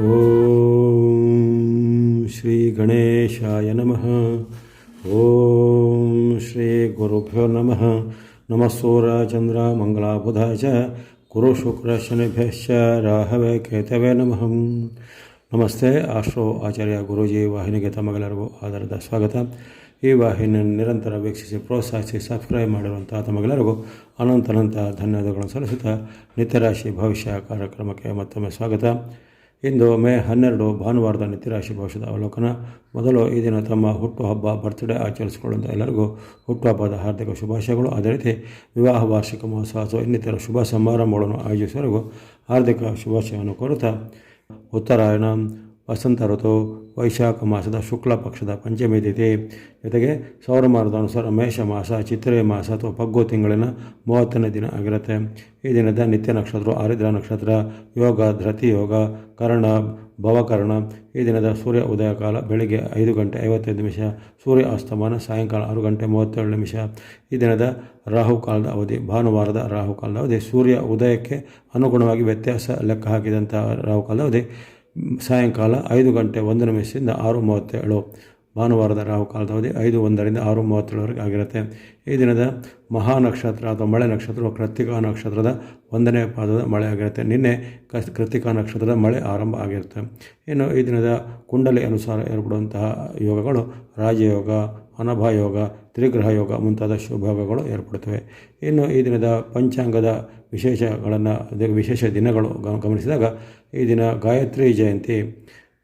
ॐ श्रीगणेशाय नमः ॐ श्रीगुरुभ्यो नमः नमः सूर्यचन्द्रमङ्गलाबुधाय च गुरुशुक्रशनिभ्यश्च ರಾಹವೇ ಕೇತವೇ ನಮಃ ನಮಸ್ತೆ ಆಶ್ರೋ ಆಚಾರ್ಯ ಗುರೂಜಿ ವಾಹಿನಿಗೆ ತಮಗೆಲ್ಲರಿಗೂ ಆಧಾರದ ಸ್ವಾಗತ ಈ ವಾಹಿನಿಯನ್ನು ನಿರಂತರ ವೀಕ್ಷಿಸಿ ಪ್ರೋತ್ಸಾಹಿಸಿ ಸಬ್ಸ್ಕ್ರೈಬ್ ಮಾಡಿರುವಂಥ ತಮಗೆಲ್ಲರಿಗೂ ಅನಂತ ಅನಂತ ಧನ್ಯವಾದಗಳನ್ನು ಸಲ್ಲಿಸುತ್ತಾ ನಿತ್ಯರಾಶಿ ಭವಿಷ್ಯ ಕಾರ್ಯಕ್ರಮಕ್ಕೆ ಮತ್ತೊಮ್ಮೆ ಸ್ವಾಗತ ಇಂದು ಮೇ ಹನ್ನೆರಡು ಭಾನುವಾರದ ನಿತ್ಯರಾಶಿ ಭವಿಷ್ಯದ ಅವಲೋಕನ. ಮೊದಲು ಈ ದಿನ ತಮ್ಮ ಹುಟ್ಟುಹಬ್ಬ ಬರ್ತ್ಡೇ ಆಚರಿಸಿಕೊಳ್ಳುವಂಥ ಎಲ್ಲರಿಗೂ ಹುಟ್ಟುಹಬ್ಬದ ಹಾರ್ದಿಕ ಶುಭಾಶಯಗಳು. ಅದೇ ರೀತಿ ವಿವಾಹ, ವಾರ್ಷಿಕ ಮಹೋತ್ಸವ ಇನ್ನಿತರ ಶುಭ ಸಮಾರಂಭಗಳನ್ನು ಆಯೋಜಿಸುವವರೆಗೂ ಹಾರ್ದಿಕ ಶುಭಾಶಯವನ್ನು ಕೋರುತ್ತಾ. ಉತ್ತರಾಯಣ, ವಸಂತ ಋತು ವೈಶಾಖ ಮಾಸದ ಶುಕ್ಲ ಪಕ್ಷದ ಪಂಚಮಿ ತಿಥಿ. ಜೊತೆಗೆ ಸೌರಮಾನದ ಅನುಸಾರ ಮೇಷ ಮಾಸ, ಚಿತ್ರೆ ಮಾಸ ಅಥವಾ ಪಗ್ಗು ತಿಂಗಳಿನ ಮೂವತ್ತನೇ ದಿನ ಆಗಿರುತ್ತೆ. ಈ ದಿನದ ನಿತ್ಯ ನಕ್ಷತ್ರ, ಆರಿದ್ರ ನಕ್ಷತ್ರ, ಯೋಗ, ಧೃತಿ ಯೋಗ, ಕರ್ಣ, ಭವಕರ್ಣ. ಈ ದಿನದ ಸೂರ್ಯ ಉದಯ ಕಾಲ ಬೆಳಿಗ್ಗೆ ಐದು ಗಂಟೆ ಐವತ್ತೈದು ನಿಮಿಷ, ಸೂರ್ಯ ಅಸ್ತಮಾನ ಸಾಯಂಕಾಲ ಆರು ಗಂಟೆ ಮೂವತ್ತೇಳು ನಿಮಿಷ. ಈ ದಿನದ ರಾಹುಕಾಲದ ಅವಧಿ, ಭಾನುವಾರದ ರಾಹುಕಾಲದ ಅವಧಿ, ಸೂರ್ಯ ಉದಯಕ್ಕೆ ಅನುಗುಣವಾಗಿ ವ್ಯತ್ಯಾಸ ಲೆಕ್ಕ ಹಾಕಿದಂಥ ರಾಹುಕಾಲದ ಅವಧಿ. ಸಾಯಂಕಾಲ ಐದು ಗಂಟೆ ಒಂದು ನಿಮಿಷದಿಂದ ಆರು ಮೂವತ್ತೇಳು. ಭಾನುವಾರದ ರಾಹುಕಾಲದ ಅವಧಿ ಐದು ಒಂದರಿಂದ ಆರು ಮೂವತ್ತೇಳವರೆಗೆ ಆಗಿರುತ್ತೆ. ಈ ದಿನದ ಮಹಾ ನಕ್ಷತ್ರ ಅಥವಾ ಮಳೆ ನಕ್ಷತ್ರ ಕೃತಿಕಾ ನಕ್ಷತ್ರದ ಒಂದನೇ ಪಾದದ ಮಳೆ ಆಗಿರುತ್ತೆ. ನಿನ್ನೆ ಕೃತಿಕಾ ನಕ್ಷತ್ರದ ಮಳೆ ಆರಂಭ ಆಗಿರುತ್ತೆ. ಇನ್ನು ಈ ದಿನದ ಕುಂಡಲಿ ಅನುಸಾರ ಏರ್ಪಡುವಂತಹ ಯೋಗಗಳು ರಾಜಯೋಗ ಅನಭಾಯೋಗ ತ್ರಿಗ್ರಹ ಯೋಗ ಮುಂತಾದ ಶುಭಯೋಗಗಳು ಏರ್ಪಡುತ್ತವೆ. ಇನ್ನು ಈ ದಿನದ ಪಂಚಾಂಗದ ವಿಶೇಷಗಳನ್ನು ವಿಶೇಷ ದಿನಗಳು ಗಮನಿಸಿದಾಗ ಈ ದಿನ ಗಾಯತ್ರಿ ಜಯಂತಿ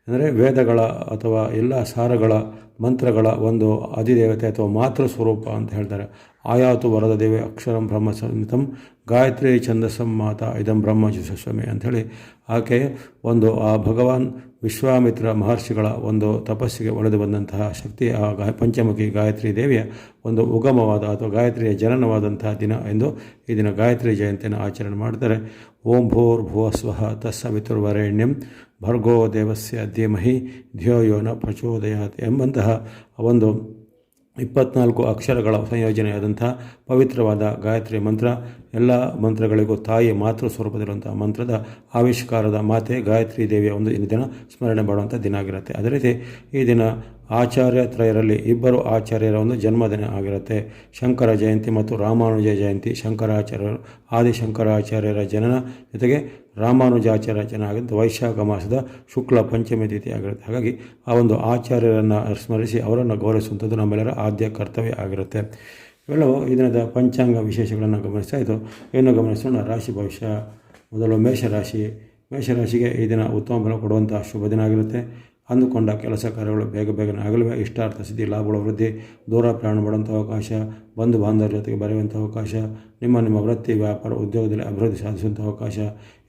ಅಂದರೆ ವೇದಗಳ ಅಥವಾ ಎಲ್ಲ ಸಾರಗಳ ಮಂತ್ರಗಳ ಒಂದು ಅಧಿದೇವತೆ ಅಥವಾ ಮಾತೃ ಸ್ವರೂಪ ಅಂತ ಹೇಳ್ತಾರೆ. ಆಯಾತು ವರದ ದೇವಿ ಅಕ್ಷರಂ ಬ್ರಹ್ಮ ಸಂಹಿತಂ ಗಾಯತ್ರಿ ಛಂದಸಂ ಮಾತಾ ಇದಂ ಬ್ರಹ್ಮ ಜುಸಸ್ವಾಮಿ ಅಂಥೇಳಿ ಆಕೆ ಒಂದು ಆ ಭಗವಾನ್ ವಿಶ್ವಾಮಿತ್ರ ಮಹರ್ಷಿಗಳ ಒಂದು ತಪಸ್ಸಿಗೆ ಒಳೆದು ಬಂದಂತಹ ಶಕ್ತಿ ಆ ಪಂಚಮುಖಿ ಗಾಯತ್ರಿ ದೇವಿಯ ಒಂದು ಉಗಮವಾದ ಅಥವಾ ಗಾಯತ್ರಿಯ ಜನನವಾದಂತಹ ದಿನ ಎಂದು ಈ ದಿನ ಗಾಯತ್ರಿ ಜಯಂತಿಯನ್ನು ಆಚರಣೆ ಮಾಡ್ತಾರೆ. ಓಂ ಭೋರ್ ಭುವ ಸ್ವಃ ತಸ್ಸವಿತುರ್ವರೆಣ್ಯಂ ಭರ್ಗೋ ದೇವಸ್ಯ ಧೀಮಹಿ ಧ್ಯೋಯೋನ ಪ್ರಚೋದಯಾತ್ ಎಂಬಂತಹ ಒಂದು ಇಪ್ಪತ್ನಾಲ್ಕು ಅಕ್ಷರಗಳ ಸಂಯೋಜನೆಯಾದಂಥ ಪವಿತ್ರವಾದ ಗಾಯತ್ರಿ ಮಂತ್ರ. ಎಲ್ಲ ಮಂತ್ರಗಳಿಗೂ ತಾಯಿ ಮಾತೃ ಸ್ವರೂಪದಲ್ಲಿರುವಂಥ ಮಂತ್ರದ ಆವಿಷ್ಕಾರದ ಮಾತೆ ಗಾಯತ್ರಿ ದೇವಿಯ ಒಂದು ಈ ದಿನ ಸ್ಮರಣೆ ಮಾಡುವಂಥ ದಿನ ಆಗಿರುತ್ತೆ. ಅದೇ ರೀತಿ ಈ ದಿನ ಆಚಾರ್ಯ ತ್ರಯರಲ್ಲಿ ಇಬ್ಬರು ಆಚಾರ್ಯರ ಒಂದು ಜನ್ಮದಿನ ಆಗಿರುತ್ತೆ. ಶಂಕರ ಜಯಂತಿ ಮತ್ತು ರಾಮಾನುಜ ಜಯಂತಿ, ಶಂಕರಾಚಾರ್ಯರು, ಆದಿಶಂಕರಾಚಾರ್ಯರ ಜನನ. ಜೊತೆಗೆ ರಾಮಾನುಜಾಚಾರ್ಯ ಜನ ಆಗಿದ್ದು ವೈಶಾಖ ಮಾಸದ ಶುಕ್ಲ ಪಂಚಮಿ ತಿಥಿ ಆಗಿರುತ್ತೆ. ಹಾಗಾಗಿ ಆ ಒಂದು ಆಚಾರ್ಯರನ್ನು ಸ್ಮರಿಸಿ ಅವರನ್ನು ಗೌರವಿಸುವಂಥದ್ದು ನಮ್ಮೆಲ್ಲರ ಆದ್ಯ ಕರ್ತವ್ಯ ಆಗಿರುತ್ತೆ. ಇವೆಲ್ಲವೂ ಈ ದಿನದ ಪಂಚಾಂಗ ವಿಶೇಷಗಳನ್ನು ಗಮನಿಸ್ತಾ ಇದ್ದು ಏನು ಗಮನಿಸೋಣ ರಾಶಿ ಭವಿಷ್ಯ. ಮೊದಲು ಮೇಷರಾಶಿ. ಮೇಷರಾಶಿಗೆ ಈ ದಿನ ಉತ್ತಮ ಫಲ ಕೊಡುವಂಥ ಶುಭ ದಿನ ಆಗಿರುತ್ತೆ. ಅಂದುಕೊಂಡ ಕೆಲಸ ಕಾರ್ಯಗಳು ಬೇಗ ಬೇಗನೆ ಆಗಲಿವೆ. ಇಷ್ಟಾರ್ಥ ಸ್ಥಿತಿ ಲಾಭಗಳ, ವೃದ್ಧಿ, ದೂರ ಪ್ರಯಾಣ ಮಾಡುವಂಥ ಅವಕಾಶ, ಬಂಧು ಬಾಂಧವರ ಜೊತೆಗೆ ಬರೆಯುವಂಥ ಅವಕಾಶ, ನಿಮ್ಮ ನಿಮ್ಮ ವೃತ್ತಿ, ವ್ಯಾಪಾರ, ಉದ್ಯೋಗದಲ್ಲಿ ಅಭಿವೃದ್ಧಿ ಸಾಧಿಸುವಂಥ ಅವಕಾಶ.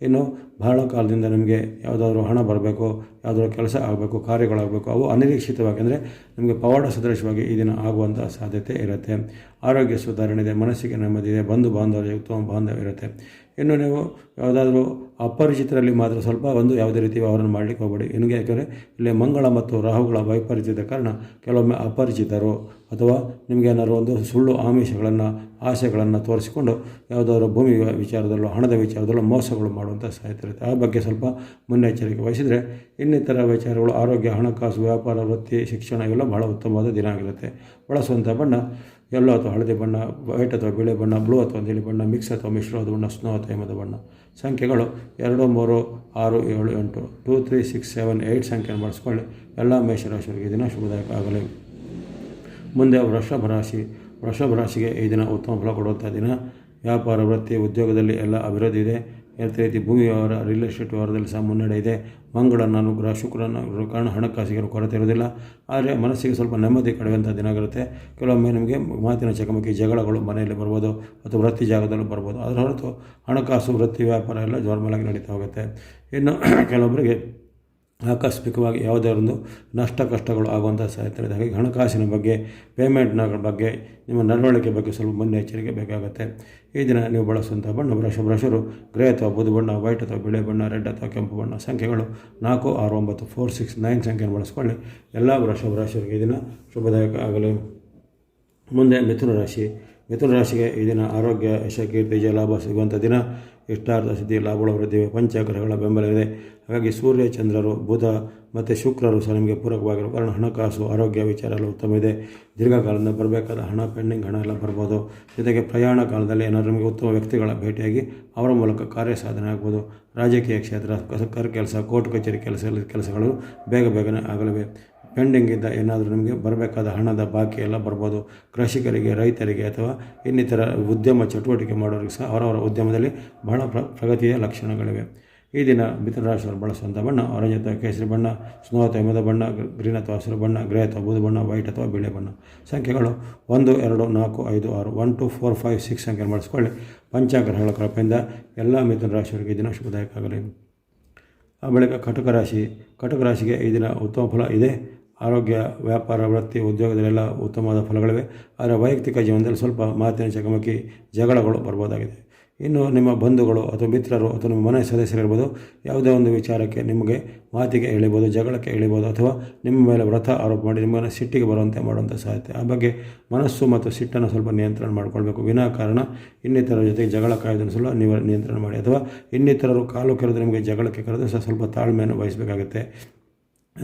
ಇನ್ನು ಬಹಳ ಕಾಲದಿಂದ ನಿಮಗೆ ಯಾವುದಾದ್ರೂ ಹಣ ಬರಬೇಕು, ಯಾವುದಾದ್ರೂ ಕೆಲಸ ಆಗಬೇಕು, ಕಾರ್ಯಗಳಾಗಬೇಕು, ಅವು ಅನಿರೀಕ್ಷಿತವಾಗಿ ಅಂದರೆ ನಿಮಗೆ ಪವಾಡ ಸದೃಶವಾಗಿ ಈ ದಿನ ಆಗುವಂಥ ಸಾಧ್ಯತೆ ಇರುತ್ತೆ. ಆರೋಗ್ಯ ಸುಧಾರಣೆ ಇದೆ, ಮನಸ್ಸಿಗೆ ನೆಮ್ಮದಿ ಇದೆ, ಬಂಧು ಬಾಂಧವರಿಗೆ ಉತ್ತಮ ಬಾಂಧವ್ಯ ಇರುತ್ತೆ. ಇನ್ನು ನೀವು ಯಾವುದಾದ್ರೂ ಅಪರಿಚಿತರಲ್ಲಿ ಮಾತ್ರ ಸ್ವಲ್ಪ ಒಂದು ಯಾವುದೇ ರೀತಿ ವ್ಯವಹಾರ ಮಾಡಲಿಕ್ಕೆ ಹೋಗಬೇಡಿ. ನಿಮಗೆ ಯಾಕೆಂದರೆ ಇಲ್ಲಿ ಮಂಗಳ ಮತ್ತು ರಾಹುಗಳ ವೈಪರೀತ್ಯದ ಕಾರಣ ಕೆಲವೊಮ್ಮೆ ಅಪರಿಚಿತರು ಅಥವಾ ನಿಮಗೆ ಏನಾದರೂ ಒಂದು ಸುಳ್ಳು ಆಮಿಷಗಳನ್ನು, ಆಸೆಗಳನ್ನು ತೋರಿಸಿಕೊಂಡು ಯಾವುದಾದ್ರೂ ಭೂಮಿ ವಿಚಾರದಲ್ಲೂ, ಹಣದ ವಿಚಾರದಲ್ಲೂ ಮೋಸಗಳು ಮಾಡುವಂಥ ಸಾಧ್ಯತೆ ಇರುತ್ತೆ. ಆ ಬಗ್ಗೆ ಸ್ವಲ್ಪ ಮುನ್ನೆಚ್ಚರಿಕೆ ವಹಿಸಿದರೆ ಇನ್ನಿತರ ವಿಚಾರಗಳು, ಆರೋಗ್ಯ, ಹಣಕಾಸು, ವ್ಯಾಪಾರ, ವೃತ್ತಿ, ಶಿಕ್ಷಣ ಇವೆಲ್ಲ ಬಹಳ ಉತ್ತಮವಾದ ದಿನ ಆಗಿರುತ್ತೆ. ಬಳಸುವಂಥ ಬಣ್ಣ ಯೆಲ್ಲೋ ಅಥವಾ ಹಳದಿ ಬಣ್ಣ, ವೈಟ್ ಅಥವಾ ಬಿಳಿ ಬಣ್ಣ, ಬ್ಲೂ ಅಥವಾ ನೀಲಿ ಬಣ್ಣ, ಮಿಕ್ಸ್ ಅಥವಾ ಮಿಶ್ರವಾದ ಬಣ್ಣ, ಸ್ನೋ ಅಥವಾ ಹಿಮದ ಬಣ್ಣ. ಸಂಖ್ಯೆಗಳು ಎರಡು, ಮೂರು, ಆರು, ಏಳು, ಎಂಟು. Two, three, six, seven eight ಸಂಖ್ಯೆಯನ್ನು ಬಳಸ್ಕೊಳ್ಳಿ. ಎಲ್ಲ ಮೇಷರಾಶಿಯವರಿಗೆ ದಿನ ಶುಭದಾಯಕ ಆಗಲಿ. ಮುಂದೆ ವೃಷಭ ರಾಶಿ ವೃಷಭ ರಾಶಿಗೆ ಈ ದಿನ ಉತ್ತಮ ಫಲ ಕೊಡುವಂಥ ದಿನ. ವ್ಯಾಪಾರ, ವೃತ್ತಿ, ಉದ್ಯೋಗದಲ್ಲಿ ಎಲ್ಲ ಅಭಿವೃದ್ಧಿ ಇದೆ. ಅದೇ ರೀತಿ ಭೂಮಿ ವ್ಯವಹಾರ ರಿಯಲ್ ಎಸ್ಟೇಟ್ ವ್ಯವಹಾರದಲ್ಲಿ ಸಹ ಮುನ್ನಡೆ ಇದೆ. ಮಂಗಳನ ಅನುಗ್ರಹ, ಶುಕ್ರನ ಕಾರಣ ಹಣಕಾಸಿಗರು ಕೊರತೆ ಇರೋದಿಲ್ಲ ಆದರೆ ಮನಸ್ಸಿಗೆ ಸ್ವಲ್ಪ ನೆಮ್ಮದಿ ಕಳೆಯುವಂಥ ದಿನ ಆಗಿರುತ್ತೆ. ಕೆಲವೊಮ್ಮೆ ನಿಮಗೆ ಮಾತಿನ ಚಕಮಕಿ, ಜಗಳಗಳು ಮನೆಯಲ್ಲಿ ಬರ್ಬೋದು ಅಥವಾ ವೃತ್ತಿ ಜಾಗದಲ್ಲೂ ಬರ್ಬೋದು. ಅದರ ಹೊರತು ಹಣಕಾಸು, ವೃತ್ತಿ ವ್ಯಾಪಾರ ಎಲ್ಲ ನಾರ್ಮಲಾಗಿ ನಡೀತಾ ಹೋಗುತ್ತೆ. ಇನ್ನು ಕೆಲವೊಬ್ಬರಿಗೆ ಆಕಸ್ಮಿಕವಾಗಿ ಯಾವುದೇ ಒಂದು ನಷ್ಟ ಕಷ್ಟಗಳು ಆಗುವಂಥ ಸಾಧ್ಯತೆ ಇದೆ ಹಾಗಾಗಿ ಹಣಕಾಸಿನ ಬಗ್ಗೆ ಪೇಮೆಂಟ್ನ ಬಗ್ಗೆ, ನಿಮ್ಮ ನಡವಳಿಕೆ ಬಗ್ಗೆ ಸ್ವಲ್ಪ ಮುನ್ನೆಚ್ಚರಿಕೆ ಬೇಕಾಗುತ್ತೆ. ಈ ದಿನ ನೀವು ಬಳಸುವಂಥ ಬಣ್ಣ, ಬ್ರಷ ಬ್ರಷರು ಗ್ರೇ ಅಥವಾ ಬುದು ಬಣ್ಣ, ವೈಟ್ ಅಥವಾ ಬಿಳಿ ಬಣ್ಣ, ರೆಡ್ ಅಥವಾ ಕೆಂಪು ಬಣ್ಣ, ಸಂಖ್ಯೆಗಳು ನಾಲ್ಕು, ಆರು, ಒಂಬತ್ತು, ಫೋರ್, ಸಿಕ್ಸ್, ನೈನ್ ಸಂಖ್ಯೆಯನ್ನು ಬಳಸ್ಕೊಳ್ಳಿ. ಎಲ್ಲ ಬ್ರಷ ಬ್ರಷರಿಗೆ ಈ ದಿನ ಶುಭದಾಯಕ ಆಗಲಿ. ಮುಂದೆ ಮಿಥುನ ರಾಶಿ. ಮಿಥುನ ರಾಶಿಗೆ ಈ ದಿನ ಆರೋಗ್ಯ ಯಶ ಕೀರ್ತಿ ಲಾಭ ಸಿಗುವಂಥ ದಿನ. ಇಷ್ಟಾರ್ಥ ಸಿದ್ಧಿ ಲಾಭಗಳ ವೃದ್ಧಿ, ಪಂಚಗ್ರಹಗಳ ಬೆಂಬಲ ಇದೆ. ಹಾಗಾಗಿ ಸೂರ್ಯ, ಚಂದ್ರರು, ಬುಧ ಮತ್ತು ಶುಕ್ರರು ಸಹ ನಿಮಗೆ ಪೂರಕವಾಗಿರೋ ಕಾರಣ ಹಣಕಾಸು, ಆರೋಗ್ಯ, ವಿಚಾರ ಎಲ್ಲ ಉತ್ತಮ ಇದೆ ದೀರ್ಘಕಾಲದಿಂದ ಬರಬೇಕಾದ ಹಣ, ಪೆಂಡಿಂಗ್ ಹಣ ಎಲ್ಲ ಬರ್ಬೋದು. ಜೊತೆಗೆ ಪ್ರಯಾಣ ಕಾಲದಲ್ಲಿ ಏನಾದರೂ ನಿಮಗೆ ಉತ್ತಮ ವ್ಯಕ್ತಿಗಳ ಭೇಟಿಯಾಗಿ ಅವರ ಮೂಲಕ ಕಾರ್ಯ ಸಾಧನೆ ಆಗ್ಬೋದು. ರಾಜಕೀಯ ಕ್ಷೇತ್ರ, ಸರ್ಕಾರಿ ಕೆಲಸ, ಕೋರ್ಟ್ ಕಚೇರಿ ಕೆಲಸ ಕೆಲಸಗಳು ಬೇಗ ಬೇಗನೆ ಆಗಲಿವೆ. ಪೆಂಡಿಂಗ್ ಇದ್ದ ಏನಾದರೂ ನಿಮಗೆ ಬರಬೇಕಾದ ಹಣದ ಬಾಕಿ ಎಲ್ಲ ಬರ್ಬೋದು. ಕೃಷಿಕರಿಗೆ, ರೈತರಿಗೆ ಅಥವಾ ಇನ್ನಿತರ ಉದ್ಯಮ ಚಟುವಟಿಕೆ ಮಾಡೋರಿಗೆ ಸಹ ಅವರವರ ಉದ್ಯಮದಲ್ಲಿ ಬಹಳ ಪ್ರ, ಪ್ರಗತಿಯ ಲಕ್ಷಣಗಳಿವೆ. ಈ ದಿನ ಮಿಥುನ ರಾಶಿಯವರು ಬಳಸುವಂಥ ಬಣ್ಣ ಆರೆಂಜ್ ಅಥವಾ ಕೇಸರಿ ಬಣ್ಣ ಸ್ನೋ ಅಥವಾ ಹಿಮದ ಬಣ್ಣ ಗ್ರೀನ್ ಅಥವಾ ಹಸಿರು ಬಣ್ಣ ಗ್ರೇ ಅಥವಾ ಬೂದು ಬಣ್ಣ ವೈಟ್ ಅಥವಾ ಬಿಳಿ ಬಣ್ಣ. ಸಂಖ್ಯೆಗಳು ಒಂದು, ಎರಡು, ನಾಲ್ಕು, ಐದು, ಆರು one two four five six ಸಂಖ್ಯೆ ಬಳಸ್ಕೊಳ್ಳಿ ಪಂಚಾಗ್ರಹಗಳ ಕೃಪೆಯಿಂದ ಎಲ್ಲ ಮಿಥುನ ರಾಶಿಯವರಿಗೆ ದಿನ ಶುಭದಾಯಕ ಆಗಲಿ. ಆ ಬಳಿಕ ಕಟಕ ರಾಶಿ. ಕಟಕ ರಾಶಿಗೆ ಈ ದಿನ ಉತ್ತಮ ಫಲ ಇದೆ. ಆರೋಗ್ಯ, ವ್ಯಾಪಾರ, ವೃತ್ತಿ, ಉದ್ಯೋಗದಲ್ಲೆಲ್ಲ ಉತ್ತಮವಾದ ಫಲಗಳಿವೆ. ಆದರೆ ವೈಯಕ್ತಿಕ ಜೀವನದಲ್ಲಿ ಸ್ವಲ್ಪ ಮಾತಿನ ಚಕಮಕಿ, ಜಗಳಗಳು ಬರ್ಬೋದಾಗಿದೆ. ಇನ್ನು ನಿಮ್ಮ ಬಂಧುಗಳು ಅಥವಾ ಮಿತ್ರರು ಅಥವಾ ನಿಮ್ಮ ಮನೆ ಸದಸ್ಯರಿರ್ಬೋದು, ಯಾವುದೇ ಒಂದು ವಿಚಾರಕ್ಕೆ ನಿಮಗೆ ಮಾತಿಗೆ ಎಳಿಬೋದು ಜಗಳಕ್ಕೆ ಎಳಿಬೋದು ಅಥವಾ ನಿಮ್ಮ ಮೇಲೆ ವ್ರತ ಆರೋಪ ಮಾಡಿ ನಿಮ್ಮನ್ನು ಸಿಟ್ಟಿಗೆ ಬರುವಂತೆ ಮಾಡುವಂಥ ಸಾಧ್ಯತೆ ಆ ಬಗ್ಗೆ ಮನಸ್ಸು ಮತ್ತು ಸಿಟ್ಟನ್ನು ಸ್ವಲ್ಪ ನಿಯಂತ್ರಣ ಮಾಡಿಕೊಳ್ಬೇಕು. ವಿನಾಕಾರಣ ಇನ್ನಿತರ ಜೊತೆಗೆ ಜಗಳ ಕಾಯ್ದನ್ನು ಸ್ವಲ್ಪ ನೀವು, ನಿಯಂತ್ರಣ ಮಾಡಿ ಅಥವಾ ಇನ್ನಿತರರು ಕಾಲು ಕೆರೆದು ನಿಮಗೆ ಜಗಳಕ್ಕೆ ಕರೆದು ಸಹ ಸ್ವಲ್ಪ ತಾಳ್ಮೆಯನ್ನು ವಹಿಸಬೇಕಾಗುತ್ತೆ.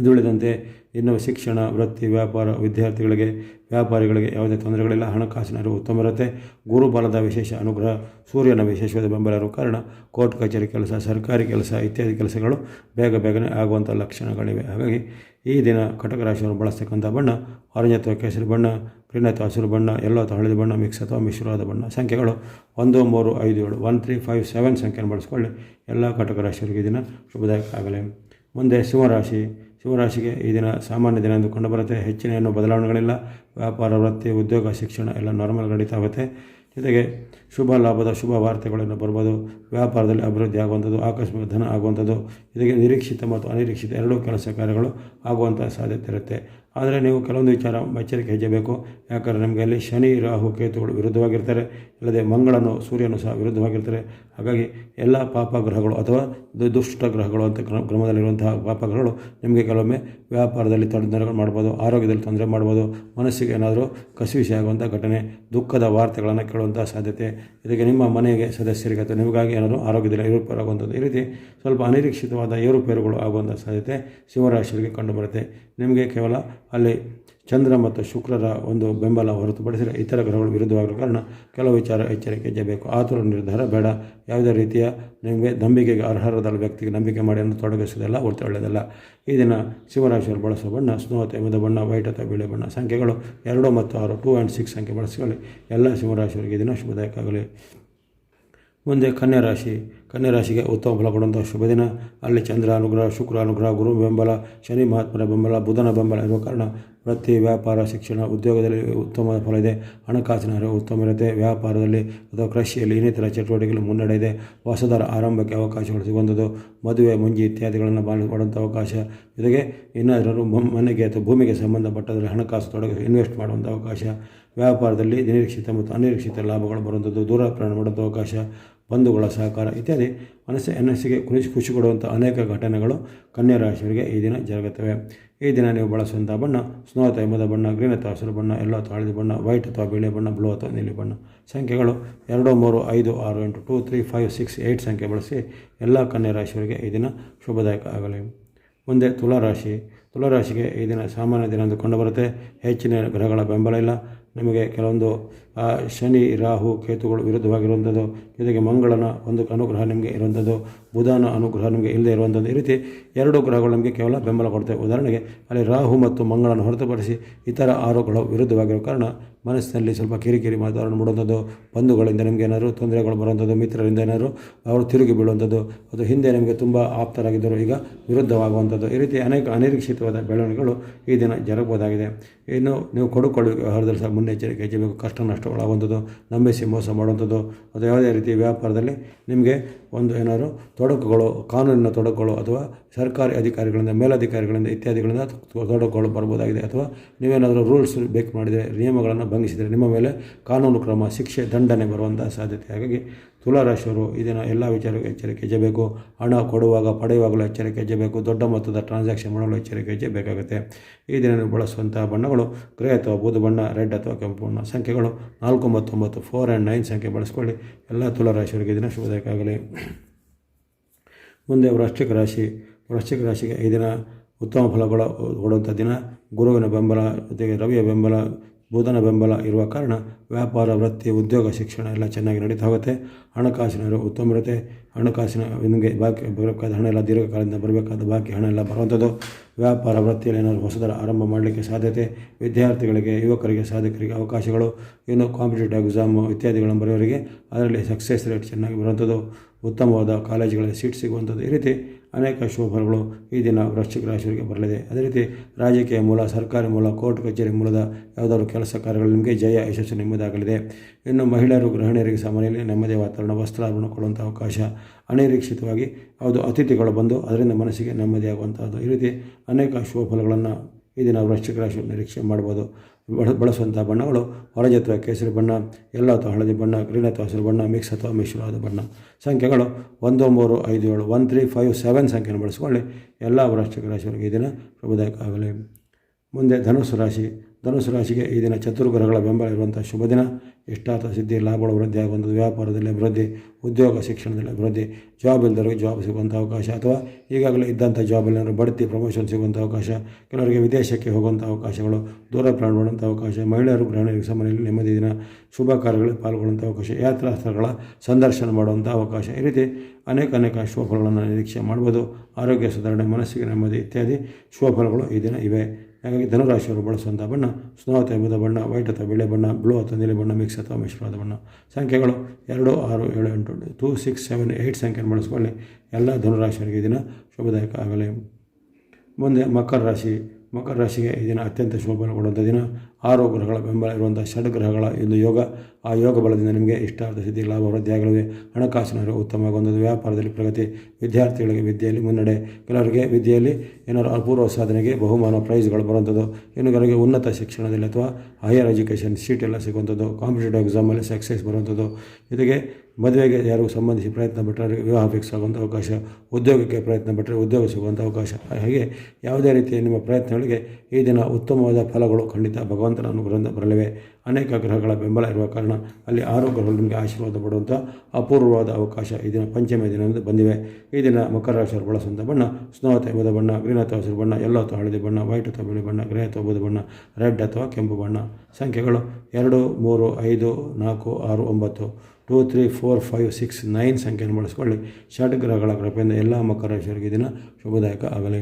ಇದುಳಿದಂತೆ ಇನ್ನು ಶಿಕ್ಷಣ, ವೃತ್ತಿ, ವ್ಯಾಪಾರ, ವಿದ್ಯಾರ್ಥಿಗಳಿಗೆ, ವ್ಯಾಪಾರಿಗಳಿಗೆ ಯಾವುದೇ ತೊಂದರೆಗಳಿಲ್ಲ. ಹಣಕಾಸಿನ ಅರಿವು ಉತ್ತಮ ಇರುತ್ತೆ. ಗುರುಬಲದ ವಿಶೇಷ ಅನುಗ್ರಹ, ಸೂರ್ಯನ ವಿಶೇಷವಾದ ಬೆಂಬಲ ಇರುವ ಕಾರಣ. ಕೋರ್ಟ್, ಕಚೇರಿ ಕೆಲಸ, ಸರ್ಕಾರಿ ಕೆಲಸ ಇತ್ಯಾದಿ ಕೆಲಸಗಳು ಬೇಗ ಬೇಗನೆ ಆಗುವಂಥ ಲಕ್ಷಣಗಳಿವೆ. ಹಾಗಾಗಿ ಈ ದಿನ ಕಟಕ ರಾಶಿಯವರು ಬಳಸ್ತಕ್ಕಂಥ ಬಣ್ಣ, ಆರೆಂಜ್ ಅಥವಾ ಕೇಸರಿ ಬಣ್ಣ, ಗ್ರೀನ್ ಅಥವಾ ಹಸಿರು ಬಣ್ಣ, ಎಲ್ಲೋ ಅಥವಾ ಹಳದಿ ಬಣ್ಣ, ಮಿಕ್ಸ್ ಅಥವಾ ಮಿಶ್ರವಾದ ಬಣ್ಣ. ಸಂಖ್ಯೆಗಳು ಒಂದು, ಮೂರು, ಐದು, ಏಳು ಒನ್ ತ್ರೀ, ಫೈವ್, ಸೆವೆನ್ ಸಂಖ್ಯೆಯನ್ನು ಬಳಸ್ಕೊಳ್ಳಿ. ಎಲ್ಲ ಕಟಕ ರಾಶಿಯವರಿಗೆ ದಿನ ಶುಭದಾಯಕ ಆಗಲಿ. ಮುಂದೆ ಸಿಂಹರಾಶಿ. ಶಿವರಾಶಿಗೆ ಈ ದಿನ ಸಾಮಾನ್ಯ ದಿನ ಎಂದು ಕಂಡುಬರುತ್ತೆ. ಹೆಚ್ಚಿನ ಏನು ಬದಲಾವಣೆಗಳಿಲ್ಲ. ವ್ಯಾಪಾರ, ವೃತ್ತಿ, ಉದ್ಯೋಗ, ಶಿಕ್ಷಣ ಎಲ್ಲ ನಾರ್ಮಲ್ ನಡೀತಾ ಹೋಗುತ್ತೆ ಜೊತೆಗೆ ಶುಭ, ಲಾಭದ ಶುಭ ವಾರ್ತೆಗಳನ್ನು ಬರ್ಬೋದು. ವ್ಯಾಪಾರದಲ್ಲಿ ಅಭಿವೃದ್ಧಿ ಆಗುವಂಥದ್ದು, ಆಕಸ್ಮಿಕ ಧನ ಆಗುವಂಥದ್ದು. ಜೊತೆಗೆ ನಿರೀಕ್ಷಿತ ಮತ್ತು ಅನಿರೀಕ್ಷಿತ ಎರಡೂ ಕೆಲಸ ಕಾರ್ಯಗಳು ಆಗುವಂಥ ಸಾಧ್ಯತೆ ಇರುತ್ತೆ. ಆದರೆ ನೀವು ಕೆಲವೊಂದು ವಿಚಾರ ಎಚ್ಚರಿಕೆ ಹೆಜ್ಜೆಬೇಕು. ಯಾಕಂದರೆ ನಮಗೆ ಅಲ್ಲಿ ಶನಿ, ರಾಹು ಕೇತುಗಳು ವಿರುದ್ಧವಾಗಿರ್ತಾರೆ. ಇಲ್ಲದೆ ಮಂಗಳನು ಸೂರ್ಯನು ಸಹ ವಿರುದ್ಧವಾಗಿರ್ತಾರೆ. ಹಾಗಾಗಿ ಎಲ್ಲ ಪಾಪಗ್ರಹಗಳು ಅಥವಾ ದುಷ್ಟ ಗ್ರಹಗಳು ಅಂತ ಕ್ರಮ ಕ್ರಮದಲ್ಲಿರುವಂತಹ ಪಾಪಗ್ರಹಗಳು ನಿಮಗೆ ಕೆಲವೊಮ್ಮೆ ವ್ಯಾಪಾರದಲ್ಲಿ ತೊಂದರೆಗಳು ಮಾಡ್ಬೋದು, ಆರೋಗ್ಯದಲ್ಲಿ ತೊಂದರೆ ಮಾಡ್ಬೋದು, ಮನಸ್ಸಿಗೆ ಏನಾದರೂ ಕಸಿವಿಸಿ ಆಗುವಂಥ ಘಟನೆ, ದುಃಖದ ವಾರ್ತೆಗಳನ್ನು ಕೇಳುವಂಥ ಸಾಧ್ಯತೆ, ಇದಕ್ಕೆ ನಿಮ್ಮ ಮನೆಗೆ ಸದಸ್ಯರಿಗೆ ಅಥವಾ ನಿಮಗಾಗಿ ಏನಾದರೂ ಆರೋಗ್ಯದಲ್ಲಿ ಏರುಪೇರಾಗುವಂಥದ್ದು ಈ ರೀತಿ ಸ್ವಲ್ಪ ಅನಿರೀಕ್ಷಿತವಾದ ಏರುಪೇರುಗಳು ಆಗುವಂಥ ಸಾಧ್ಯತೆ ಸಿಂಹರಾಶಿಯವರಿಗೆ ಕಂಡುಬರುತ್ತೆ ನಿಮಗೆ ಕೇವಲ ಅಲ್ಲಿ ಚಂದ್ರ ಮತ್ತು ಶುಕ್ರರ ಒಂದು ಬೆಂಬಲ ಹೊರತುಪಡಿಸಿದರೆ ಇತರ ಗ್ರಹಗಳು ವಿರುದ್ಧವಾಗಿರುವ ಕಾರಣ ಕೆಲವು ವಿಚಾರ ಎಚ್ಚರಿಕೆ ಹೆಜ್ಜೆಬೇಕು ಆತುರ ನಿರ್ಧಾರ ಬೇಡ. ಯಾವುದೇ ರೀತಿಯ ನಿಮಗೆ ನಂಬಿಕೆಗೆ ಅರ್ಹರಾದ ವ್ಯಕ್ತಿಗೆ ನಂಬಿಕೆ ಮಾಡಿ ಅನ್ನು ತೊಡಗಿಸೋದೆಲ್ಲ ಒಟ್ಟು ಒಳ್ಳೆಯದಲ್ಲ. ಈ ದಿನ ಶಿವರಾಶಿಯಲ್ಲಿ ಬಳಸುವ ಬಣ್ಣ, ಸ್ನೋ ಅಥವಾ ಬಣ್ಣ, ವೈಟ್ ಅಥವಾ ಬಿಳಿ ಬಣ್ಣ ಸಂಖ್ಯೆಗಳು ಎರಡು ಮತ್ತು ಆರು, ಟೂ ಆ್ಯಂಡ್ ಸಿಕ್ಸ್ ಸಂಖ್ಯೆ ಬಳಸಿಕೊಳ್ಳಿ. ಎಲ್ಲ ಶಿವರಾಶಿಯವರಿಗೆ ದಿನ ಶುಭದಾಯಕ ಆಗಲಿ ಮುಂದೆ ಕನ್ಯಾ ರಾಶಿ. ಕನ್ಯಾ ರಾಶಿಗೆ ಉತ್ತಮ ಫಲ ಕೊಡುವಂಥ ಶುಭ ದಿನ. ಅಲ್ಲಿ ಚಂದ್ರ, ಅನುಗ್ರಹ, ಶುಕ್ರ, ಅನುಗ್ರಹ, ಗುರು ಬೆಂಬಲ, ಶನಿ, ಮಹಾತ್ಮನ ಬೆಂಬಲ, ಬುಧನ ಬೆಂಬಲ ಇರುವ ಕಾರಣ ವೃತ್ತಿ, ವ್ಯಾಪಾರ, ಶಿಕ್ಷಣ, ಉದ್ಯೋಗದಲ್ಲಿ ಉತ್ತಮ ಫಲ ಇದೆ. ಹಣಕಾಸಿನ ಹರಿವು ಉತ್ತಮ ಇರುತ್ತೆ. ವ್ಯಾಪಾರದಲ್ಲಿ ಅಥವಾ ಕೃಷಿಯಲ್ಲಿ ಇನ್ನಿತರ ಚಟುವಟಿಕೆಗಳು ಮುನ್ನಡೆ ಇದೆ. ಹೊಸದರ ಆರಂಭಕ್ಕೆ ಅವಕಾಶಗಳು ಸಿಗುವಂಥದ್ದು. ಮದುವೆ, ಮುಂಜಿ ಇತ್ಯಾದಿಗಳನ್ನು ಮಾಡುವಂಥ ಅವಕಾಶ ಜೊತೆಗೆ ಇನ್ನಾದರೂ ಮನೆಗೆ ಅಥವಾ ಭೂಮಿಗೆ ಸಂಬಂಧಪಟ್ಟದಲ್ಲಿ ಹಣಕಾಸು ತೊಡಗಿ ಇನ್ವೆಸ್ಟ್ ಮಾಡುವಂಥ ಅವಕಾಶ. ವ್ಯಾಪಾರದಲ್ಲಿ ನಿರೀಕ್ಷಿತ ಮತ್ತು ಅನಿರೀಕ್ಷಿತ ಲಾಭಗಳು ಬರುವಂಥದ್ದು. ದೂರ ಪ್ರಯಾಣ ಮಾಡುವಂಥ ಅವಕಾಶ. ಬಂಧುಗಳ ಸಹಕಾರ ಇತ್ಯಾದಿ ಮನಸ್ಸು ಮನಸ್ಸಿಗೆ ಖುಷಿ ಖುಷಿ ಕೊಡುವಂಥ ಅನೇಕ ಘಟನೆಗಳು ಕನ್ಯಾ ರಾಶಿಯವರಿಗೆ ಈ ದಿನ ಜರುಗುತ್ತವೆ. ಈ ದಿನ ನೀವು ಬಳಸುವಂಥ ಬಣ್ಣ ಸ್ನೋ ಅಥವಾ ಬಣ್ಣ, ಗ್ರೀನ್ ಅಥವಾ ಹಸಿರು ಬಣ್ಣ, ಎಲ್ಲೋ ಅಥವಾ ಹಳದಿ ಬಣ್ಣ, ವೈಟ್ ಅಥವಾ ಬಿಳಿ ಬಣ್ಣ, ಬ್ಲೂ ಅಥವಾ ನೀಲಿ ಬಣ್ಣ. ಸಂಖ್ಯೆಗಳು ಎರಡು, ಮೂರು, ಐದು, ಆರು, ಎಂಟು, two, three, five, six eight ಸಂಖ್ಯೆ ಬಳಸಿ ಎಲ್ಲ ಕನ್ಯಾ ರಾಶಿಯವರಿಗೆ ಈ ದಿನ ಶುಭದಾಯಕ ಆಗಲಿ. ಮುಂದೆ ತುಲಾರಾಶಿ. ತುಲಾರಾಶಿಗೆ ಈ ದಿನ ಸಾಮಾನ್ಯ ದಿನ ಎಂದು ಕಂಡುಬರುತ್ತೆ ಹೆಚ್ಚಿನ ಗ್ರಹಗಳ ಬೆಂಬಲ ಇಲ್ಲ. ನಿಮಗೆ ಕೆಲವೊಂದು ಶನಿ, ರಾಹು, ಕೇತುಗಳು ವಿರುದ್ಧವಾಗಿರುವಂಥದ್ದು, ಜೊತೆಗೆ ಮಂಗಳನ ಒಂದು ಅನುಗ್ರಹ ನಿಮಗೆ ಇರುವಂಥದ್ದು, ಬುಧನ ಅನುಗ್ರಹ ನಿಮಗೆ ಇಲ್ಲದೆ ಇರುವಂಥದ್ದು. ಈ ರೀತಿ ಎರಡು ಗ್ರಹಗಳು ನಮಗೆ ಕೇವಲ ಬೆಂಬಲ ಕೊಡ್ತವೆ. ಉದಾಹರಣೆಗೆ, ಅಲ್ಲಿ ರಾಹು ಮತ್ತು ಮಂಗಳನ ಹೊರತುಪಡಿಸಿ ಇತರ ಆರೋಗ್ಯಗಳು ವಿರುದ್ಧವಾಗಿರೋ ಕಾರಣ ಮನಸ್ಸಿನಲ್ಲಿ ಸ್ವಲ್ಪ ಕಿರಿಕಿರಿ ಮಾತಾಡೋಣ ಮಾಡುವಂಥದ್ದು, ಬಂಧುಗಳಿಂದ ನಿಮಗೆ ಏನಾದರೂ ತೊಂದರೆಗಳು ಬರುವಂಥದ್ದು, ಮಿತ್ರರಿಂದ ಏನಾದರೂ ಅವರು ತಿರುಗಿ ಬೀಳುವಂಥದ್ದು, ಅದು ಹಿಂದೆ ನಿಮಗೆ ತುಂಬ ಆಪ್ತರಾಗಿದ್ದರು ಈಗ ವಿರುದ್ಧವಾಗುವಂಥದ್ದು. ಈ ರೀತಿ ಅನೇಕ ಅನಿರೀಕ್ಷಿತವಾದ ಬೆಳವಣಿಗೆಗಳು ಈ ದಿನ ಜರುಗಬಹುದಾಗಿದೆ. ಇನ್ನು ನೀವು ಕೊಡುಕೊಳ್ಳಿ, ವ್ಯವಹಾರದಲ್ಲಿ ಸಹ ಮುನ್ನೆಚ್ಚರಿಕೆ ಹೆಚ್ಚಬೇಕು ಕಷ್ಟ ನಷ್ಟಗಳಾಗುವಂಥದ್ದು ನಂಬಿಸಿ ಮೋಸ ಮಾಡುವಂಥದ್ದು. ಅಥವಾ ಯಾವುದೇ ರೀತಿ ವ್ಯಾಪಾರದಲ್ಲಿ ನಿಮಗೆ ಒಂದು ಏನಾದರೂ ತೊಡಕುಗಳು, ಕಾನೂನಿನ ತೊಡಕುಗಳು ಅಥವಾ ಸರ್ಕಾರಿ ಅಧಿಕಾರಿಗಳಿಂದ, ಮೇಲಧಿಕಾರಿಗಳಿಂದ, ಇತ್ಯಾದಿಗಳಿಂದ ತೊಡಕುಗಳು ಬರ್ಬೋದಾಗಿದೆ. ಅಥವಾ ನೀವೇನಾದರೂ ರೂಲ್ಸ್ ಬೇಕ್ ಮಾಡಿದರೆ, ನಿಯಮಗಳನ್ನು ಭಂಗಿಸಿದರೆ ನಿಮ್ಮ ಮೇಲೆ ಕಾನೂನು ಕ್ರಮ, ಶಿಕ್ಷೆ ದಂಡನೆ ಬರುವಂಥ ಸಾಧ್ಯತೆ ಹಾಗಾಗಿ ತುಲಾರಾಶಿಯವರು ಇದನ್ನು ಎಲ್ಲ ವಿಚಾರಕ್ಕೆ ಎಚ್ಚರಿಕೆ ಹೆಜ್ಜಬೇಕು ಹಣ ಕೊಡುವಾಗ, ಪಡೆಯುವಾಗಲೂ ಎಚ್ಚರಿಕೆ ಹೆಜ್ಜಬೇಕು ದೊಡ್ಡ ಮೊತ್ತದ ಟ್ರಾನ್ಸಾಕ್ಷನ್ ಮಾಡಲು ಎಚ್ಚರಿಕೆ ಹೆಜ್ಜೆ ಬೇಕಾಗುತ್ತೆ ಈ ದಿನ ಬಳಸುವಂಥ ಬಣ್ಣಗಳು ಗ್ರೇ ಅಥವಾ ಬೂದು ಬಣ್ಣ, ರೆಡ್ ಅಥವಾ ಕೆಂಪು ಬಣ್ಣ ಸಂಖ್ಯೆಗಳು ನಾಲ್ಕು ಒಂಬತ್ತೊಂಬತ್ತು ಒಂಬತ್ತು ಫೋರ್ ಆ್ಯಂಡ್ ನೈನ್ ಸಂಖ್ಯೆ ಬಳಸ್ಕೊಳ್ಳಿ. ಎಲ್ಲ ತುಲಾರಾಶಿಯವರಿಗೆ ದಿನ ಶುಭದಾಯಕವಾಗಲಿ ಮುಂದೆ ವೃಶ್ಚಿಕ ರಾಶಿ ವೃಶ್ಚಿಕ ರಾಶಿಗೆ ಈ ದಿನ ಉತ್ತಮ ಫಲಗಳು ಕೊಡುವಂಥ ದಿನ. ಗುರುವಿನ ಬೆಂಬಲ, ಜೊತೆಗೆ ರವಿಯ ಬೆಂಬಲ, ಬುಧನ ಬೆಂಬಲ ಇರುವ ಕಾರಣ ವ್ಯಾಪಾರ, ವೃತ್ತಿ, ಉದ್ಯೋಗ, ಶಿಕ್ಷಣ ಎಲ್ಲ ಚೆನ್ನಾಗಿ ನಡೀತಾ ಹೋಗುತ್ತೆ. ಹಣಕಾಸಿನ ಉತ್ತಮ ಇರುತ್ತೆ. ಹಣಕಾಸಿನ ನಿಮಗೆ ಬಾಕಿ ಬರಬೇಕಾದ ಹಣ ಎಲ್ಲ ದೀರ್ಘಕಾಲದಿಂದ ಬರಬೇಕಾದ ಬಾಕಿ ಹಣ ಎಲ್ಲ ಬರುವಂಥದ್ದು. ವ್ಯಾಪಾರ, ವೃತ್ತಿಯಲ್ಲಿ ಏನಾದರೂ ಹೊಸದರ ಆರಂಭ ಮಾಡಲಿಕ್ಕೆ ಸಾಧ್ಯತೆ. ವಿದ್ಯಾರ್ಥಿಗಳಿಗೆ, ಯುವಕರಿಗೆ, ಸಾಧಕರಿಗೆ ಅವಕಾಶಗಳು. ಇನ್ನು ಕಾಂಪಿಟೇಟಿವ್ ಎಕ್ಸಾಮು ಇತ್ಯಾದಿಗಳನ್ನು ಬರೆಯೋರಿಗೆ ಅದರಲ್ಲಿ ಸಕ್ಸಸ್ ರೇಟ್ ಚೆನ್ನಾಗಿ ಬರುವಂಥದ್ದು. ಉತ್ತಮವಾದ ಕಾಲೇಜುಗಳಲ್ಲಿ ಸೀಟ್ ಸಿಗುವಂಥದ್ದು. ಈ ರೀತಿ ಅನೇಕ ಶುಭಫಲಗಳು ಈ ದಿನ ವೃಶ್ಚಿಕ ರಾಶಿಯವರಿಗೆ ಬರಲಿದೆ. ಅದೇ ರೀತಿ ರಾಜಕೀಯ ಮೂಲ, ಸರ್ಕಾರಿ ಮೂಲ, ಕೋರ್ಟ್ ಕಚೇರಿ ಮೂಲದ ಯಾವುದಾದ್ರು ಕೆಲಸ ಕಾರ್ಯಗಳು ನಿಮಗೆ ಜಯ, ಯಶಸ್ಸು ನೆಮ್ಮದಾಗಲಿದೆ. ಇನ್ನು ಮಹಿಳೆಯರು, ಗೃಹಿಣಿಯರಿಗೆ ಸಾಮಾನ್ಯದಲ್ಲಿ ನೆಮ್ಮದಿಯ ವಾತಾವರಣ, ವಸ್ತ್ರಾಭರಣ ಕೊಡುವಂಥ ಅವಕಾಶ ಅನಿರೀಕ್ಷಿತವಾಗಿ ಯಾವುದು ಅತಿಥಿಗಳು ಬಂದು ಅದರಿಂದ ಮನಸ್ಸಿಗೆ ನೆಮ್ಮದಿಯಾಗುವಂಥದ್ದು ಈ ರೀತಿ ಅನೇಕ ಶುಭ ಫಲಗಳನ್ನು ಈ ದಿನ ವೃಶ್ಚಿಕ ರಾಶಿ ನಿರೀಕ್ಷೆ ಮಾಡ್ಬೋದು. ಬಳ ಬಳಸುವಂಥ ಬಣ್ಣಗಳು ಹೊರಜ ಅಥವಾ ಕೇಸರಿ ಬಣ್ಣ, ಎಲ್ಲ ಅಥವಾ ಹಳದಿ ಬಣ್ಣ, ಗ್ರೀನ್ ಅಥವಾ ಹಸಿರು ಬಣ್ಣ ಮಿಕ್ಸ್ ಅಥವಾ ಮಿಶ್ರವಾದ ಬಣ್ಣ. ಸಂಖ್ಯೆಗಳು ಒಂದು, ಮೂರು, ಐದು, ಏಳು ಒನ್ ತ್ರೀ, ಫೈವ್, ಸೆವೆನ್ ಸಂಖ್ಯೆಯನ್ನು ಬಳಸಿಕೊಳ್ಳಿ. ಎಲ್ಲ ವೃಶ್ಚಿಕ ರಾಶಿಯವರಿಗೆ ಈ ದಿನ ಶುಭದಾಯಕ ಆಗಲಿ ಮುಂದೆ ಧನುಸ್ಸು ರಾಶಿ ಧನುಸ್ಸು ರಾಶಿಗೆ ಈ ದಿನ ಚತುರ್ಗ್ರಹಗಳ ಬೆಂಬಲ ಇರುವಂಥ ಶುಭ ದಿನ. ಇಷ್ಟಾರ್ಥ ಸಿದ್ಧಿ, ಲಾಭಗಳು ವೃದ್ಧಿ ಆಗುವಂಥದ್ದು ವ್ಯಾಪಾರದಲ್ಲಿ ಅಭಿವೃದ್ಧಿ ಉದ್ಯೋಗ ಶಿಕ್ಷಣದಲ್ಲಿ ಅಭಿವೃದ್ಧಿ ಜಾಬ್ ಇಲ್ಲದವರಿಗೆ ಜಾಬ್ ಸಿಗುವಂಥ ಅವಕಾಶ ಅಥವಾ ಈಗಾಗಲೇ ಇದ್ದಂಥ ಜಾಬಲ್ಲಿ ಏನಾದರೂ ಬಡ್ತಿ ಪ್ರಮೋಷನ್ ಸಿಗುವಂಥ ಅವಕಾಶ, ಕೆಲವರಿಗೆ ವಿದೇಶಕ್ಕೆ ಹೋಗುವಂಥ ಅವಕಾಶಗಳು, ದೂರ ಪ್ರಯಾಣ ಮಾಡುವಂಥ ಅವಕಾಶ, ಮಹಿಳೆಯರು ಗೃಹಿಣಿಯರಿಗೆ ಸಂಬಂಧದಲ್ಲಿ ನೆಮ್ಮದಿ ದಿನ, ಶುಭ ಕಾರ್ಯಗಳಲ್ಲಿ ಪಾಲ್ಗೊಳ್ಳುವಂಥ ಅವಕಾಶ ಯಾತ್ರಾ ಸ್ಥಳಗಳ ಸಂದರ್ಶನ ಮಾಡುವಂಥ ಅವಕಾಶ ಈ ರೀತಿ ಅನೇಕ ಅನೇಕ ಶುಭಫಲಗಳನ್ನು ನಿರೀಕ್ಷೆ ಮಾಡ್ಬೋದು. ಆರೋಗ್ಯ ಸುಧಾರಣೆ, ಮನಸ್ಸಿಗೆ ನೆಮ್ಮದಿ ಇತ್ಯಾದಿ ಶುಭಫಲಗಳು ಈ ದಿನ ಇವೆ. ಹಾಗಾಗಿ ಧನುರಾಶಿಯವರು ಬಳಸುವಂಥ ಬಣ್ಣ ಸ್ನೋ ಅಥವಾ ಬಣ್ಣ, ವೈಟ್ ಅಥವಾ ಬಿಳಿ ಬಣ್ಣ, ಬ್ಲೂ ಅಥವಾ ನೀಲಿ ಬಣ್ಣ, ಮಿಕ್ಸ್ ಅಥವಾ ಮಿಶ್ರವಾದ ಬಣ್ಣ. ಸಂಖ್ಯೆಗಳು ಎರಡು, ಆರು, ಏಳು, ಎಂಟು, ಟೂ, ಸಿಕ್ಸ್, ಸೆವೆನ್ ಏಯ್ಟ್ ಸಂಖ್ಯೆಯನ್ನು ಬಳಸಿಕೊಳ್ಳಿ. ಎಲ್ಲ ಧನುರಾಶಿಯವರಿಗೆ ದಿನ ಶುಭದಾಯಕ ಆಗಲಿ. ಮುಂದೆ ಮಕರ ರಾಶಿ. ಮಕರ ರಾಶಿಗೆ ಈ ದಿನ ಅತ್ಯಂತ ಶುಭ ಕೊಡುವಂಥ ದಿನ. ಆರು ಗ್ರಹಗಳ ಬೆಂಬಲ ಇರುವಂಥ ಷಡ್ಗ್ರಹಗಳ ಒಂದು ಯೋಗ. ಆ ಯೋಗ ಬಲದಿಂದ ನಿಮಗೆ ಇಷ್ಟಾರ್ಥ ಸಿದ್ಧಿ ಲಾಭ ವೃದ್ಧಿಯಾಗಲಿವೆ ಹಣಕಾಸಿನ ಉತ್ತಮವಾಗುವಂಥದ್ದು. ವ್ಯಾಪಾರದಲ್ಲಿ ಪ್ರಗತಿ, ವಿದ್ಯಾರ್ಥಿಗಳಿಗೆ ವಿದ್ಯೆಯಲ್ಲಿ ಮುನ್ನಡೆ. ಕೆಲವರಿಗೆ ವಿದ್ಯೆಯಲ್ಲಿ ಏನಾದರೂ ಅಪೂರ್ವ ಸಾಧನೆಗೆ ಬಹುಮಾನ ಪ್ರೈಸ್ಗಳು ಬರುವಂಥದ್ದು. ಇನ್ನು ಉನ್ನತ ಶಿಕ್ಷಣದಲ್ಲಿ ಅಥವಾ ಹೈಯರ್ ಎಜುಕೇಷನ್ ಸೀಟ್ ಎಲ್ಲ ಸಿಗುವಂಥದ್ದು. ಕಾಂಪಿಟೇಟಿವ್ ಎಕ್ಸಾಮಲ್ಲಿ ಸಕ್ಸಸ್ ಬರುವಂಥದ್ದು. ಜೊತೆಗೆ ಮದುವೆಗೆ ಯಾರಿಗೂ ಸಂಬಂಧಿಸಿ ಪ್ರಯತ್ನ ಪಟ್ಟರೆ ವಿವಾಹ ಫಿಕ್ಸ್ ಆಗುವಂಥ ಅವಕಾಶ, ಉದ್ಯೋಗಕ್ಕೆ ಪ್ರಯತ್ನ ಪಟ್ಟರೆ ಉದ್ಯೋಗ ಸಿಗುವಂಥ ಅವಕಾಶ. ಹಾಗೆ ಯಾವುದೇ ರೀತಿಯ ನಿಮ್ಮ ಪ್ರಯತ್ನಗಳಿಗೆ ಈ ದಿನ ಉತ್ತಮವಾದ ಫಲಗಳು ಖಂಡಿತ ಭಗವಂತನ ಅನುಗ್ರಹದಿಂದ ಬರಲಿವೆ. ಅನೇಕ ಗ್ರಹಗಳ ಬೆಂಬಲ ಇರುವ ಕಾರಣ ಅಲ್ಲಿ ಆರು ಗ್ರಹಗಳು ನಿಮಗೆ ಆಶೀರ್ವಾದ ಪಡುವಂಥ ಅಪೂರ್ವವಾದ ಅವಕಾಶ ಈ ದಿನ ಪಂಚಮಿ ದಿನದಿಂದ ಬಂದಿವೆ. ಈ ದಿನ ಮಕರ ರಾಶಿಯವರು ಬಳಸುವಂಥ ಬಣ್ಣ ಸ್ನೋ ಅಥವಾ ಬಣ್ಣ ಗ್ರೀನ್ ಅಥವಾ ಹಸಿರು ಬಣ್ಣ, ಎಲ್ಲೋ ಅಥವಾ ಹಳದಿ ಬಣ್ಣ ವೈಟ್ ಅಥವಾ ಬಿಳಿ ಬಣ್ಣ ಗ್ರೇ ಅಥವಾ ಬಣ್ಣ ರೆಡ್ ಅಥವಾ ಕೆಂಪು ಬಣ್ಣ. ಸಂಖ್ಯೆಗಳು ಎರಡು, ಮೂರು, ಐದು, ನಾಲ್ಕು, ಆರು, ಒಂಬತ್ತು. Two three four five six nine ಸಂಖ್ಯೆಯನ್ನು ಬಳಸಿಕೊಳ್ಳಿ. ಷಟ್ ಗ್ರಹಗಳ ಕೃಪೆಯಿಂದ ಎಲ್ಲ ಮಕರ ರಾಶಿಯವರಿಗೆ ದಿನ ಶುಭದಾಯಕ ಆಗಲಿ.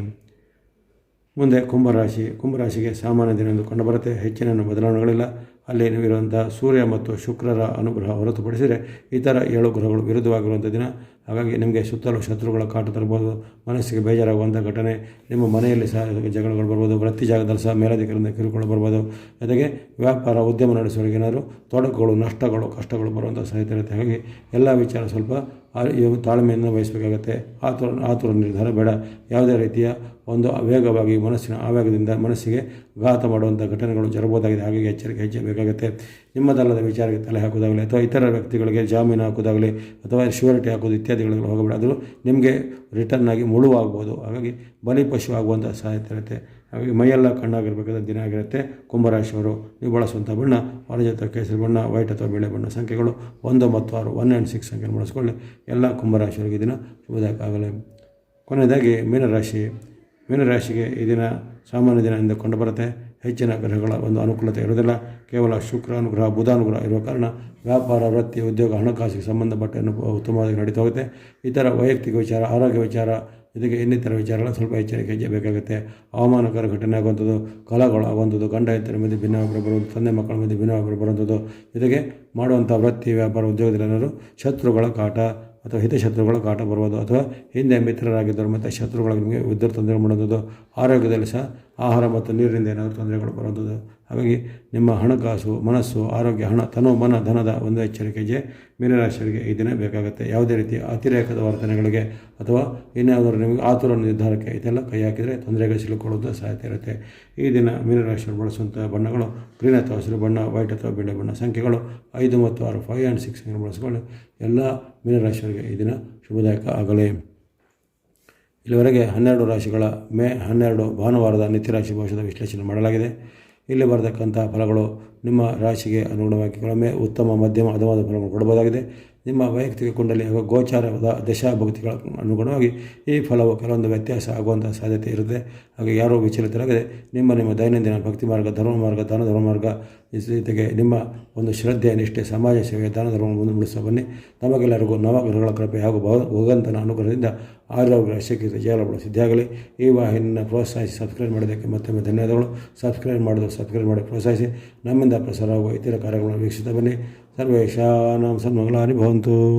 ಮುಂದೆ ಕುಂಭರಾಶಿ. ಕುಂಭರಾಶಿಗೆ ಸಾಮಾನ್ಯ ದಿನ ಎಂದು ಕಂಡುಬರುತ್ತೆ ಹೆಚ್ಚಿನ ಬದಲಾವಣೆಗಳಿಲ್ಲ. ಅಲ್ಲಿ ಇರುವಂಥ ಸೂರ್ಯ ಮತ್ತು ಶುಕ್ರರ ಅನುಗ್ರಹ ಹೊರತುಪಡಿಸಿದರೆ ಇತರ ಏಳು ಗ್ರಹಗಳು ವಿರುದ್ಧವಾಗಿರುವಂಥ ದಿನ ಹಾಗಾಗಿ ನಿಮಗೆ ಸುತ್ತಲೂ ಶತ್ರುಗಳ ಕಾಟ ತರ್ಬೋದು ಮನಸ್ಸಿಗೆ ಬೇಜಾರಾಗುವಂಥ ಘಟನೆ, ನಿಮ್ಮ ಮನೆಯಲ್ಲಿ ಸಹ ಜಗಳಗಳು ಬರ್ಬೋದು, ವೃತ್ತಿ ಜಾಗದಲ್ಲಿ ಸಹ ಮೇಲಧಿಕಾರಿಯಿಂದ ಕಿರುಕುಳ ಬರ್ಬೋದು. ಜೊತೆಗೆ ವ್ಯಾಪಾರ, ಉದ್ಯಮ ನಡೆಸೋರಿಗೆ ಏನಾದರೂ ತೊಡಕುಗಳು, ನಷ್ಟಗಳು, ಕಷ್ಟಗಳು ಬರುವಂಥ ಸಾಧ್ಯತೆ ಇರುತ್ತೆ. ಹಾಗಾಗಿ ಎಲ್ಲ ವಿಚಾರ ಸ್ವಲ್ಪ ತಾಳ್ಮೆಯನ್ನು ವಹಿಸಬೇಕಾಗತ್ತೆ. ಆತುರ ಆತುರ ನಿರ್ಧಾರ ಬೇಡ. ಯಾವುದೇ ರೀತಿಯ ಒಂದು ವೇಗವಾಗಿ ಮನಸ್ಸಿನ ಆವೇಗದಿಂದ ಮನಸ್ಸಿಗೆ ಘಾತ ಮಾಡುವಂಥ ಘಟನೆಗಳು ಜರಬಹುದಾಗಿದೆ ಹಾಗಾಗಿ ಎಚ್ಚರಿಕೆ ಹೆಜ್ಜೆ ಬೇಕಾಗುತ್ತೆ ನಿಮ್ಮದಲ್ಲದ ವಿಚಾರಕ್ಕೆ ತಲೆ ಹಾಕೋದಾಗಲಿ ಅಥವಾ ಇತರ ವ್ಯಕ್ತಿಗಳಿಗೆ ಜಾಮೀನು ಹಾಕೋದಾಗಲಿ ಅಥವಾ ಶ್ಯೂರಿಟಿ ಹಾಕೋದು ಇತ್ಯಾದಿಗಳಿಗೆ ಹೋಗಬೇಡ. ಅದು ನಿಮಗೆ ರಿಟರ್ನ್ ಆಗಿ ಮುಳುವಾಗ್ಬೋದು. ಹಾಗಾಗಿ ಬಲಿಪಶು ಆಗುವಂಥ ಸಾಧ್ಯತೆ ಇರುತ್ತೆ. ಹಾಗಾಗಿ ಮೈಯೆಲ್ಲ ಕಣ್ಣಾಗಿರ್ಬೇಕಾದ ದಿನ ಆಗಿರುತ್ತೆ. ಕುಂಭರಾಶಿಯವರು, ನೀವು ಬಳಸುವಂಥ ಬಣ್ಣ, ಆರೆಂಜ್ ಅಥವಾ ಕೇಸರಿ ಬಣ್ಣ, ವೈಟ್ ಅಥವಾ ಬಿಳೆ ಬಣ್ಣ ಸಂಖ್ಯೆಗಳು ಒಂದು ಮತ್ತು ಆರು ಒನ್ ಆ್ಯಂಡ್ ಸಿಕ್ಸ್ ಸಂಖ್ಯೆಯನ್ನು ಬಳಸ್ಕೊಳ್ಳಿ. ಎಲ್ಲ ಕುಂಭರಾಶಿಯವರಿಗೆ ದಿನ ಶುಭದಾಯಕ ಆಗಲಿ ಕೊನೆಯದಾಗಿ ಮೀನರಾಶಿ. ಮೀನರಾಶಿಗೆ ಈ ದಿನ ಸಾಮಾನ್ಯ ದಿನ ಎಂದು ಬರುತ್ತೆ. ಹೆಚ್ಚಿನ ಗ್ರಹಗಳ ಒಂದು ಅನುಕೂಲತೆ ಇರುವುದಿಲ್ಲ. ಕೇವಲ ಶುಕ್ರ, ಅನುಗ್ರಹ, ಬುಧ, ಅನುಗ್ರಹ ಇರುವ ಕಾರಣ ವ್ಯಾಪಾರ, ವೃತ್ತಿ, ಉದ್ಯೋಗ, ಹಣಕಾಸಿಗೆ ಸಂಬಂಧಪಟ್ಟ ಉತ್ತಮವಾಗಿ ನಡೀತಾ ಹೋಗುತ್ತೆ. ಇತರ ವೈಯಕ್ತಿಕ ವಿಚಾರ, ಆರೋಗ್ಯ ವಿಚಾರ ಜೊತೆಗೆ ಇನ್ನಿತರ ವಿಚಾರಗಳ ಸ್ವಲ್ಪ ಎಚ್ಚರಿಕೆ ಅವಮಾನಕರ ಘಟನೆ ಆಗುವಂಥದ್ದು, ಕಲಗಳು ಆಗುವಂಥದ್ದು, ಗಂಡ ಇತರ ಮಧ್ಯೆ ಭಿನ್ನಾಭಿಪ್ರಾಯ ಬರುವುದು ತಂದೆ ಮಕ್ಕಳ ಮಧ್ಯೆ ಭಿನ್ನಾಭಿಪ್ರಾಯ ಬರುವಂಥದ್ದು ಇದಕ್ಕೆ ಮಾಡುವಂಥ ವೃತ್ತಿ ವ್ಯಾಪಾರ ಉದ್ಯೋಗದಲ್ಲಿ ಶತ್ರುಗಳ ಕಾಟ. ಅಥವಾ ಹಿತಶತ್ರುಗಳ ಕಾಟ ಬರ್ಬೋದು ಅಥವಾ ಹಿಂದೆ ಮಿತ್ರರಾಗಿದ್ದರು ಮತ್ತು ಶತ್ರುಗಳು ನಿಮಗೆ ವಿದ್ಯುತ್ ತೊಂದರೆ ಮಾಡುವಂಥದ್ದು ಆರೋಗ್ಯದಲ್ಲಿ ಸಹ ಆಹಾರ ಮತ್ತು ನೀರಿನಿಂದ ಏನಾದರೂ ತೊಂದರೆಗಳು ಬರೋದು ಹಾಗಾಗಿ ನಿಮ್ಮ ಹಣಕಾಸು, ಮನಸ್ಸು, ಆರೋಗ್ಯ, ಹಣ, ತನು, ಮನ, ಧನದ ಒಂದು ಎಚ್ಚರಿಕೆಗೆ ಮೀನರಾಶಿಯವರಿಗೆ ಈ ದಿನ ಬೇಕಾಗುತ್ತೆ. ಯಾವುದೇ ರೀತಿಯ ಅತಿರೇಕದ ವರ್ತನೆಗಳಿಗೆ ಅಥವಾ ಇನ್ಯಾವುದಾದ್ರು ನಿಮಗೆ ಆತುರ ನಿರ್ಧಾರಕ್ಕೆ ಇದೆಲ್ಲ ಕೈ ಹಾಕಿದರೆ ತೊಂದರೆಗೆ ಸಿಲುಕೊಳ್ಳುವುದು ಸಾಧ್ಯತೆ ಇರುತ್ತೆ. ಈ ದಿನ ಮೀನರಾಶಿಯವರು ಬಳಸುವಂಥ ಬಣ್ಣಗಳು ಗ್ರೀನ್ ಅಥವಾ ಹಸಿರು ಬಣ್ಣ, ವೈಟ್ ಅಥವಾ ಬಿಳಿ ಬಣ್ಣ, ಸಂಖ್ಯೆಗಳು ಐದು ಮತ್ತು ಆರು ಫೈವ್ ಆ್ಯಂಡ್ ಸಿಕ್ಸ್ ಬಳಸಿಕೊಂಡು ಎಲ್ಲ ಮೀನರಾಶಿಯವರಿಗೆ ಈ ದಿನ ಶುಭದಾಯಕ ಆಗಲಿ. ಇಲ್ಲಿವರೆಗೆ ಹನ್ನೆರಡು ರಾಶಿಗಳ ಮೇ ಹನ್ನೆರಡು ಭಾನುವಾರದ ನಿತ್ಯರಾಶಿ ಭವಿಷ್ಯದ ವಿಶ್ಲೇಷಣೆ ಮಾಡಲಾಗಿದೆ. ಇಲ್ಲಿ ಬರತಕ್ಕಂಥ ಫಲಗಳು ನಿಮ್ಮ ರಾಶಿಗೆ ಅನುಗುಣವಾಗಿ ಕೆಲವೊಮ್ಮೆ ಉತ್ತಮ, ಮಧ್ಯಮ ಅದವಾದ ಫಲಗಳು ಕೊಡಬಹುದಾಗಿದೆ ನಿಮ್ಮ ವೈಯಕ್ತಿಕ ಕುಂಡಲಿ ಹಾಗೂ ಗೋಚಾರದ ದಶಾಭಕ್ತಿಗಳ ಅನುಗುಣವಾಗಿ ಈ ಫಲವು ಕೆಲವೊಂದು ವ್ಯತ್ಯಾಸ ಆಗುವಂಥ ಸಾಧ್ಯತೆ ಇರುತ್ತೆ. ಹಾಗೆ ಯಾರೋ ವಿಚಲಿತರಾಗದೆ ನಿಮ್ಮ ನಿಮ್ಮ ದೈನಂದಿನ ಭಕ್ತಿ ಮಾರ್ಗ, ಧರ್ಮ ಮಾರ್ಗ, ದಾನ ಧರ್ಮ ಮಾರ್ಗ, ಜೊತೆಗೆ ನಿಮ್ಮ ಒಂದು ಶ್ರದ್ಧೆ, ನಿಷ್ಠೆ, ಸಮಾಜ ಸೇವೆ ದಾನ ಧರ್ಮ ಮುಂದುವರಿಸ ಬನ್ನಿ. ನಮಗೆಲ್ಲರಿಗೂ ನವಗ್ರಹಗಳ ಕೃಪೆ ಹಾಗೂ ಭಗ- ಭಗವಂತನ ಅನುಗ್ರಹದಿಂದ ಆರೋಗ್ಯ ಶಕ್ತಿ ಜಯಲಗಳು ಸಿದ್ಧಿಯಾಗಲಿ. ಈ ವಾಹಿನಿಯನ್ನು ಪ್ರೋತ್ಸಾಹಿಸಿ ಸಬ್ಸ್ಕ್ರೈಬ್ ಮಾಡೋದಕ್ಕೆ ಮತ್ತೊಮ್ಮೆ ಧನ್ಯವಾದಗಳು. ಸಬ್ಸ್ಕ್ರೈಬ್ ಮಾಡೋದು ಸಬ್ಸ್ಕ್ರೈಬ್ ಮಾಡಿ ಪ್ರೋತ್ಸಾಹಿಸಿ. ನಮ್ಮಿಂದ ಪ್ರಸಾರವಾಗುವ ಇತರ ಕಾರ್ಯಗಳನ್ನು ವೀಕ್ಷಿಸ್ತಾ ಬನ್ನಿ. సర్వేషాణం సన్మంగళాని భవంతు